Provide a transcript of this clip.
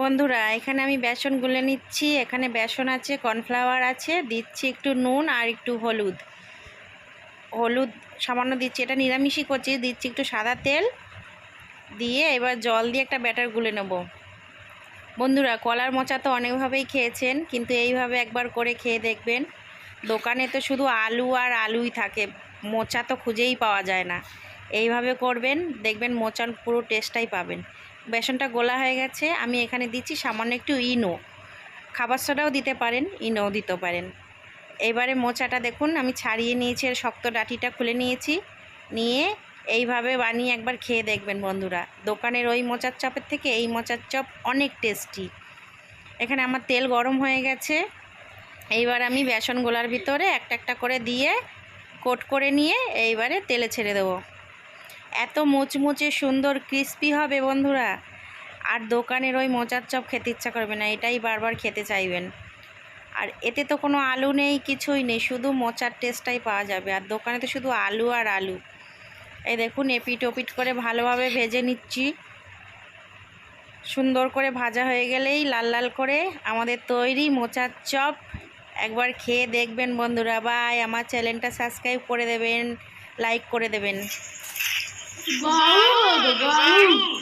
বন্ধুরা, এখানে আমি বেসন গুলে নিচ্ছি। এখানে বেসন আছে, কর্নফ্লাওয়ার আছে, দিচ্ছি একটু নুন আর একটু হলুদ। হলুদ সামান্য দিচ্ছি, এটা নিরামিষই করছি, দিচ্ছি একটু সাদা তেল দিয়ে এবার জল দিয়ে একটা ব্যাটার গুলে নেব। বন্ধুরা, কলার মোচা তো অনেকভাবেই খেয়েছেন, কিন্তু এইভাবে একবার করে খেয়ে দেখবেন, দোকানে তো শুধু আলু আর আলুই থাকে, মোচা তো খুঁজেই পাওয়া যায় না। এইভাবে করবেন, দেখবেন মোচার পুরো টেস্টটাই পাবেন। বেসনটা গোলা হয়ে গেছে, আমি এখানে দিচ্ছি সামান্য একটু ইনো। খাবার সোডাও দিতে পারেন, ইনোও দিতে পারেন। এবারে মোচাটা দেখুন, আমি ছাড়িয়ে নিয়েছি এর শক্ত ডাঁটিটা খুলে নিয়েছি। নিয়ে এইভাবে বানিয়ে একবার খেয়ে দেখবেন বন্ধুরা। দোকানের ওই মোচার চপের থেকে এই মোচার চপ অনেক টেস্টি। এখানে আমার তেল গরম হয়ে গেছে। এইবার আমি বেসন গোলার ভিতরে একটা একটা করে দিয়ে কোট করে নিয়ে এইবারে তেলে ছেড়ে দেবো। এত মুচমুচে সুন্দর ক্রিস্পি হবে বন্ধুরা। আর দোকানের ওই মোচার চপ খেতে ইচ্ছা করবে না, এটাই বারবার খেতে চাইবেন। আর এতে তো কোনো আলু নেই, কিছুই নেই, শুধু মোচার টেস্টটাই পাওয়া যাবে। আর দোকানে তো শুধু আলু আর আলু। এই দেখুন, এপিট ওপিট করে ভালোভাবে ভেজে নিচ্ছি। সুন্দর করে ভাজা হয়ে গেলেই লাল লাল করে আমাদের তৈরি মোচার চপ। একবার খেয়ে দেখবেন বন্ধুরা। বাই, আমার চ্যানেলটা সাবস্ক্রাইব করে দেবেন, লাইক করে দেবেন। Wow, the wow.